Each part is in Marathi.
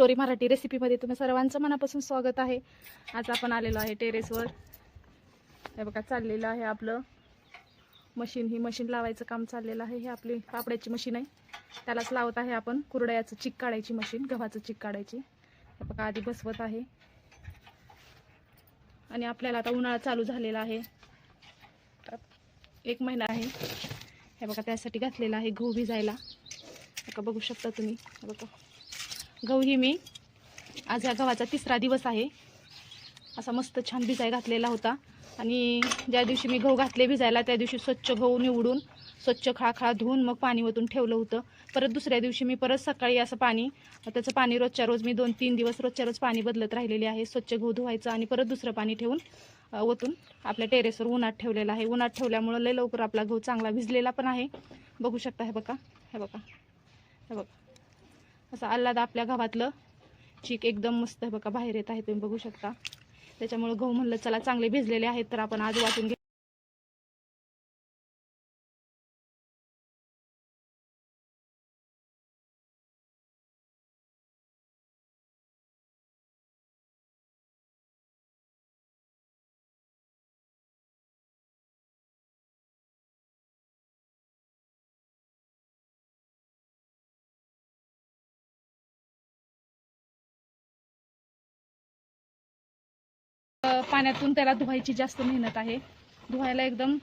स्टोरी मराठी रेसिपीमध्ये तुम्ही सर्वांचं मनापासून स्वागत आहे. आज आपण आलेलो आहे टेरेसवर हे बघा चाललेलं आहे आपलं मशीन ही मशीन लावायचं काम चाललेलं आहे. हे आपली पापड्याची मशीन आहे. त्यालाच लावत आहे आपण कुरड्याचं चिक काढायची मशीन गव्हाचं चिक काढायची. हे बघा आधी बसवत आहे. आणि आपल्याला आता उन्हाळा चालू झालेला आहे. एक महिना आहे. हे बघा त्यासाठी घातलेला आहे गहू भिजायला. बघा बघू शकता तुम्ही. बघा. गहू ही मी. आज या गव्हाचा तिसरा दिवस आहे. असा मस्त छान भिजाय घातलेला होता. आणि ज्या दिवशी मी गहू घातले भिजायला त्या दिवशी स्वच्छ गहू निवडून स्वच्छ खळाखळा धुवून मग पाणी ओतून ठेवलं होतं. परत दुसऱ्या दिवशी मी परत सकाळी असं पाणी त्याचं पाणी रोजच्या रोज मी दोन तीन दिवस रोजच्या रोज पाणी बदलत राहिलेले आहे. स्वच्छ गहू धुवायचं आणि परत दुसरं पाणी ठेवून ओतून आपल्या टेरेसवर उन्हात ठेवलेलं आहे. उन्हात ठेवल्यामुळं लय लवकर आपला गहू चांगला भिजलेला पण आहे. बघू शकता हे बघा हे बघा हे बघा. असं आल्हाद आपल्या गावातलं चीक एकदम मस्त आहे बघा बाहेर येत आहे तुम्ही बघू शकता. त्याच्यामुळे गहू म्हणलं चला चांगले भिजलेले आहेत तर आपण आज वाटून घे पाण्यातून त्याला धुवायची जास्त मेहनत आहे. धुवायला एकदम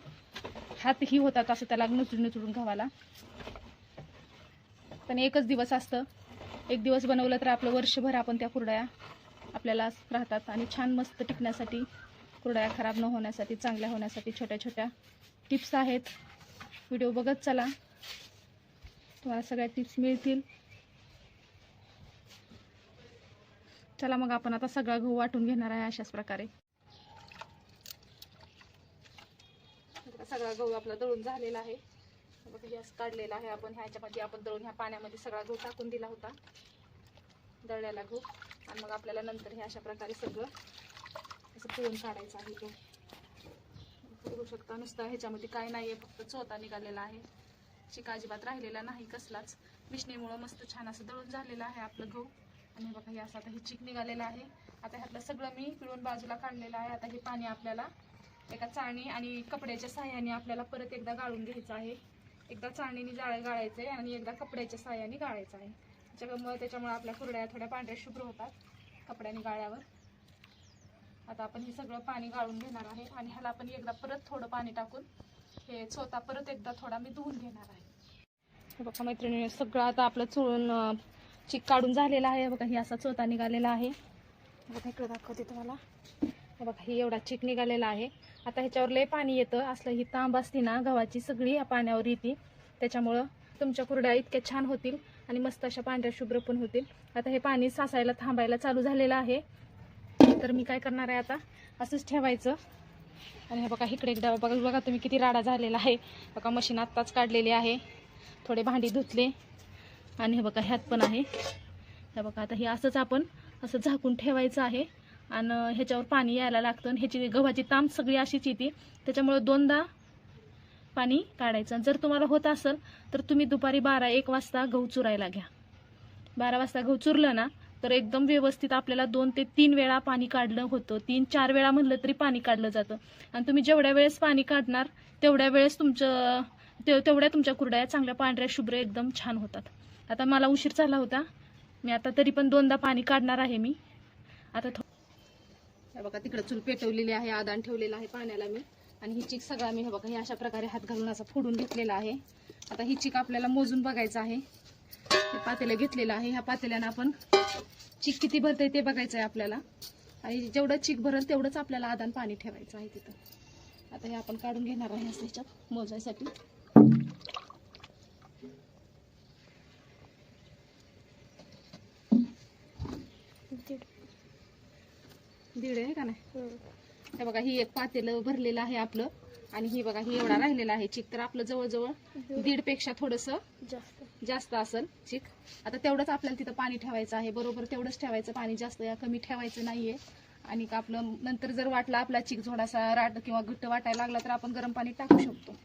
हातही होतात असं त्याला नुचडून नुचडून गव्हाला पण एकच दिवस असतं. एक दिवस बनवलं तर आपलं वर्षभर आपण त्या कुरड्या आपल्याला राहतात आणि छान मस्त टिकण्यासाठी कुरड्या खराब न होण्यासाठी चांगल्या होण्यासाठी छोट्या छोट्या टिप्स आहेत. व्हिडिओ बघत चला. तुम्हाला सगळ्या टिप्स मिळतील. चला मग आपण आता सगळा गहू वाटून घेणार आहे अशाच प्रकारे आता सगळा गहू आपला दळून झालेला आहे. बघा गॅस काढलेला आहे. आपण ह्याच्यामध्ये आपण दळून ह्या पाण्यामध्ये सगळा गहू टाकून दिला होता. दळलेला गहू. आणि मग आपल्याला नंतर हे अशा प्रकारे सगळं असं पिळून काढायचं आहे तो. बघू शकता नुसतं ह्याच्यामध्ये काय नाही आहे फक्त चोथा निघालेला आहे. चिक अजिबात राहिलेला नाही कसलाच. मिशनीमुळं मस्त छान असं दळून झालेलं आहे आपलं गहू. आणि बघा हे असं आता हे चिक निघालेलं आहे. आता ह्यातलं सगळं मी पिळून बाजूला काढलेलं आहे. आता हे पाणी आपल्याला एका चाळणी आणि कपड्याच्या साह्याने आपल्याला परत एकदा गाळून घ्यायचं आहे. एकदा चाळणीने जाळ गाळायचं आहे आणि एकदा कपड्याच्या साह्याने गाळायचं आहे. त्याच्यामुळे त्याच्यामुळे आपल्या कुरड्या थोड्या पांढऱ्या शुभ्र होतात कपड्याने गाळ्यावर. आता आपण हे सगळं पाणी गाळून घेणार आहे आणि ह्याला आपण एकदा परत थोडं पाणी टाकून हे चोथा परत एकदा थोडा मी धुवून घेणार आहे. बघा मैत्रिणी सगळं आता आपलं चोळून चिक काढून झालेला आहे. बघा हे असा चोथा निघालेला आहे. बघा इकडे दाखवते तुम्हाला. हे बघा हे एवढा चिक निघालेला आहे. आता ह्याच्यावर लय पाणी येतं. असलं ही तांब असते ना गव्हाची सगळी या पाण्यावर येते. त्याच्यामुळं तुमच्या कुरड्या इतक्या छान होतील आणि मस्त अशा पांढऱ्या शुभ्र पण होतील. आता हे पाणी सासायला थांबायला चालू झालेलं आहे. तर मी काय करणार आहे आता? असंच ठेवायचं. आणि हे बघा इकडे एकदा बघा बघा तुम्ही किती राडा झालेला आहे. बघा मशीन आत्ताच काढलेली आहे. थोडे भांडी धुतले. आणि हे बघा ह्यात पण आहे. हे बघा आता हे असंच आपण असं झाकून ठेवायचं आहे. आणि ह्याच्यावर पाणी यायला लागतं आणि ह्याची गव्हाची तांब सगळी अशीच येते. त्याच्यामुळं दोनदा पाणी काढायचं. जर तुम्हाला होत असेल तर तुम्ही दुपारी बारा एक वाजता गहू चुरायला घ्या. बारा वाजता गहू चुरलं ना तर एकदम व्यवस्थित आपल्याला दोन ते तीन वेळा पाणी काढलं होतं. तीन चार वेळा म्हणलं तरी पाणी काढलं जातं. आणि तुम्ही जेवढ्या वेळेस पाणी काढणार तेवढ्या वेळेस तुमचं ते तेवढ्या तुमच्या कुरड्या चांगल्या पांढऱ्या शुभ्र एकदम छान होतात. आता मला उशीर झाला होता. मी आता तरी पण दोनदा पाणी काढणार आहे मी. आता थो हे बघा तिकडं चूल पेटवलेली आहे आदान ठेवलेलं आहे पाण्याला मी. आणि ही चिक सगळा मी हे बघा हे अशा प्रकारे हात घालून असं फोडून घेतलेला आहे. आता ही चिक आपल्याला मोजून बघायचं आहे. हे पातेलं घेतलेलं आहे. ह्या पातेल्यानं आपण चिक किती भरते ते बघायचं आहे आपल्याला. आणि जेवढं चिक भरल तेवढंच आपल्याला आदान पाणी ठेवायचं आहे तिथं. आता हे आपण काढून घेणार आहे असं ह्याच्यात मोजायसाठी. दीड आहे का नाही? हे बघा ही एक पातेलं भरलेलं आहे आपलं. आणि ही बघा ही एवढा राहिलेला आहे चिक. तर आपलं जवळजवळ दीड. पेक्षा थोडस जास्त. जास्त असेल चिक. आता तेवढंच आपल्याला तिथं पाणी ठेवायचं आहे. बरोबर तेवढंच ठेवायचं पाणी जास्त या कमी ठेवायचं नाहीये. आणि का आपलं नंतर जर वाटला आपला चिक थोडासा राट किंवा घट्ट वाटायला लागला तर आपण गरम पाणी टाकू शकतो.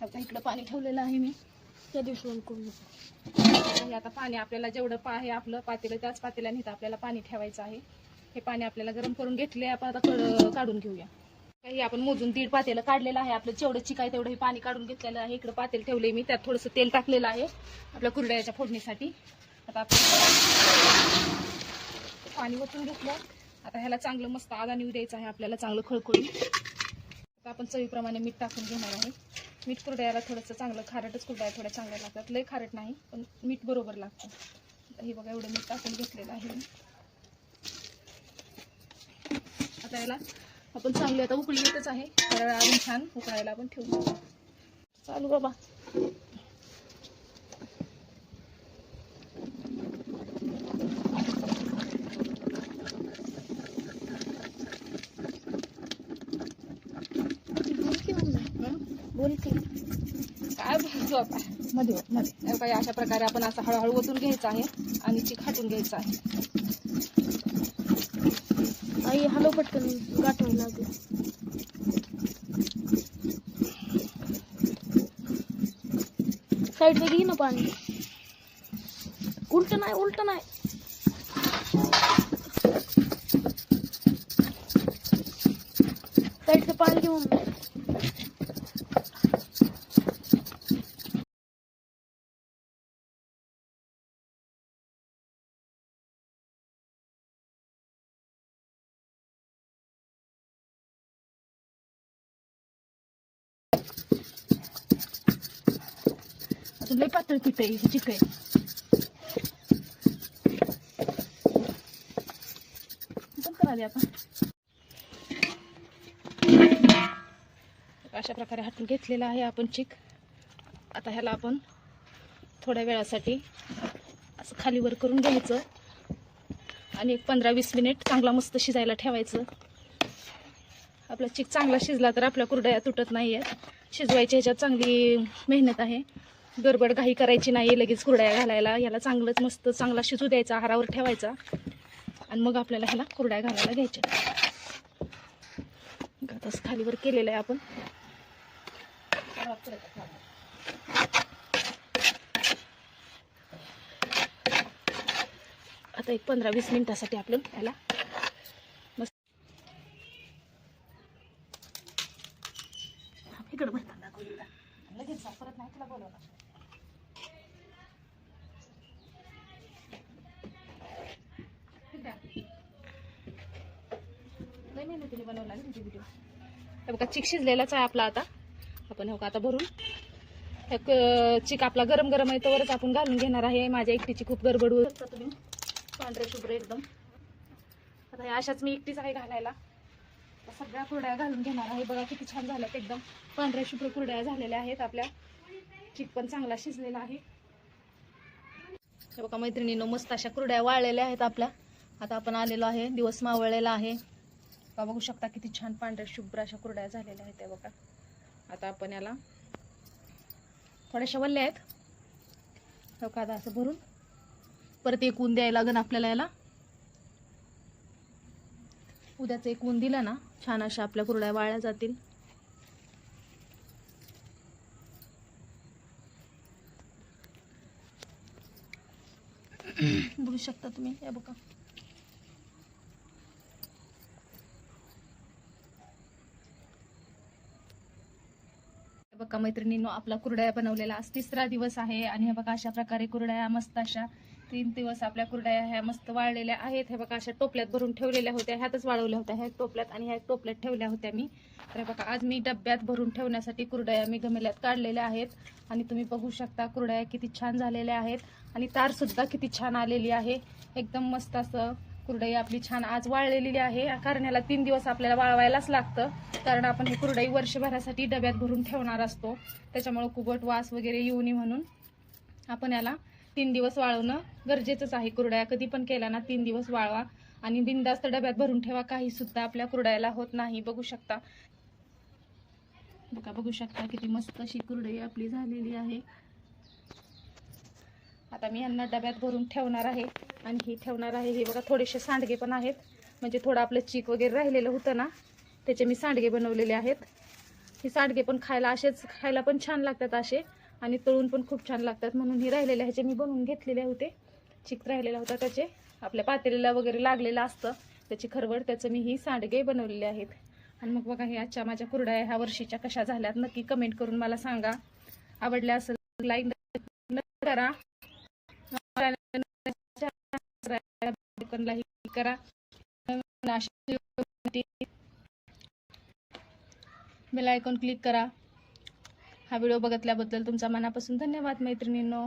आता इकडं पाणी ठेवलेलं आहे मी. त्या दिवशी आता पाणी आपल्याला जेवढं आहे आपलं पातेलं त्याच पातेल्याने इथं आपल्याला पाणी ठेवायचं आहे. हे पाणी आपल्याला गरम करून घेतले आपण आता कड- काढून घेऊया. काही आपण मोजून दीड पातेलं काढलेलं आहे. आपलं जेवढं चिकाय तेवढं हे पाणी काढून घेतलेलं आहे. इकडं पातेल ठेवले मी. त्यात थोडंसं तेल टाकलेलं आहे. आपल्या कुरड्याच्या फोडणीसाठी. आता आपण पाणी वचून घेतलं. आता ह्याला चांगलं मस्त आदा येऊ द्यायचं आहे. आपल्याला चांगलं खळखळून. आता आपण चवीप्रमाणे मीठ टाकून घेणार आहे. मीठ कुरड्याला थोडंसं चांगलं खारटच कुरड्या थोड्या चांगल्या लागतात. लय खारट नाही पण मीठ बरोबर लागतं. हे बघा एवढं मीठ टाकून घेतलेलं आहे मी. आपण चांगली आता. उकळी येतच आहे. तर अजून छान उकळायला आपण ठेवू. चालू बाबा. बोल की काय भाजू आता? मध्ये मध्ये. हे अशा प्रकारे आपण असं हळूहळू ओतून घ्यायचं आहे आणि ती खाटून घ्यायचं आहे. आई हॅलो पटकन गाठवायला लागलं साईडने घे ना पाणी उलट नाही उलट नाही साईडचं पाणी घे मम्मी अजून लय पातळ पीठ आहे चिक आहे बंद आपण अशा प्रकारे हाटून घेतलेला आहे आपण चिक. आता ह्याला आपण थोड्या वेळासाठी असं खालीवर करून घ्यायचं. आणि एक पंधरा वीस मिनिट चांगला मस्त शिजायला ठेवायचं. आपला चिक चांगला शिजला तर आपल्या कुरड्या तुटत नाही आहेत शिजवायची ह्याच्यात चांगली मेहनत आहे. गडबड घाई करायची नाही लगेच कुरड्या घालायला. याला चांगलंच मस्त चांगला शिजू द्यायचा हारावर ठेवायचा. आणि मग आपल्याला ह्याला कुरड्या घालायला घ्यायच्या. तसं खालीवर केलेलं आहे आपण. आता एक पंधरा वीस मिनिटासाठी आपण ह्याला मस्त इकडं भरताना दाखवूया. लगेच जा, परत नाही तुला बोलवणार ठीक आहे. लय मेहनतीने बनवला ना तुझी व्हिडिओ हे बघा चिक शिजलेलाच आहे आपला आता. आपण हो का आता भरून. चिक आपला गरम गरम आहे तोवरच आपण घालून घेणार आहे. माझ्या एकटीची खूप गडबड होत तुम्ही. पांढरे शुभ्र एकदम. आता अशाच मी एकटीच आहे घालायला. आता सगळ्या कुरड्या घालून घेणार आहे. बघा किती छान झाल्यात एकदम. पांढऱ्या शुभ्र कुरड्या झालेल्या आहेत आपल्या. चिक पण चांगला शिजलेला आहे. हे बघा मैत्रिणीनं मस्त अशा कुरड्या वाळलेल्या आहेत आपल्या. आता आपण आलेलो आहे. दिवस मावळलेला आहे. बघा बघू शकता किती छान पांढऱ्या शुभ्र अशा कुरड्या झालेल्या आहेत त्या बघा. आता आपण याला थोड्याशा वल्ल्या आहेत. हो का? आता असं भरून परत एक ऊन द्यायला लागेल आपल्याला याला. उद्याचं एक ऊन दिलं ना छान अशा आपल्या कुरड्या वाळल्या जातील. बघू शकता तुम्ही या बघा. बघा मैत्रिणींनो आपला कुरड्या बनवलेला आज तिसरा दिवस आहे आणि हे बघा अशा प्रकारे कुरड्या मस्त अशा तीन दिवस आपल्या कुरड्या ह्या मस्त वाळलेल्या आहेत. हे बघा अशा टोपल्यात भरून ठेवलेल्या होत्या ह्यातच वाळवल्या होत्या ह्या टोपल्यात आणि ह्या टोपल्यात ठेवल्या होत्या मी. तर हे बघा आज मी डब्यात भरून ठेवण्यासाठी कुरड्या मी गमेल्यात काढलेल्या आहेत. आणि तुम्ही बघू शकता कुरड्या किती छान झालेल्या आहेत आणि तारसुद्धा किती छान आलेली आहे. एकदम मस्त असं कुरडई आपली छान आज वाळलेली आहे. कारण ह्याला तीन दिवस आपल्याला वाळवायलाच लागतं. कारण आपण ही कुरडई वर्षभरासाठी डब्यात भरून ठेवणार असतो. त्याच्यामुळं कुबट वास वगैरे येऊ नये म्हणून आपण याला तीन दिवस वाळवणं गरजेचंच आहे. कुरड्या कधी पण केला ना तीन दिवस वाळवा. आणि बिनधास्त डब्यात भरून ठेवा. काही सुद्धा आपल्या कुरड्याला होत नाही. बघू शकता. बघा बघू शकता किती मस्त अशी कुरडई आपली झालेली आहे. आता मी यांना डब्यात भरून ठेवणार आहे. आणि ही ठेवणार आहे. हे बघा थोडेसे सांडगे पण आहेत. म्हणजे थोडं आपलं चीक वगैरे राहिलेलं होतं ना त्याचे मी सांडगे बनवलेले आहेत. हे सांडगे पण खायला असेच खायला पण छान लागतात असे. आणि तळून पण खूप छान लागतात. म्हणून हे राहिलेले ह्याचे मी बनवून घेतलेले होते. चिक राहिलेला होता त्याचे. आपल्या पातेलीला वगैरे लागलेलं असतं. त्याची खरवड त्याचं मी ही सांडगे बनवलेले आहेत. आणि मग बघा हे आजच्या माझ्या कुरड्या ह्या वर्षीच्या कशा झाल्यात. नक्की कमेंट करून मला सांगा. आवडल्या असेल लाईक करा. लाईक करा. बेल आयकॉन क्लिक करा. हा व्हिडिओ बघितल्याबद्दल तुमचा मनापासून धन्यवाद मैत्रिणींनो.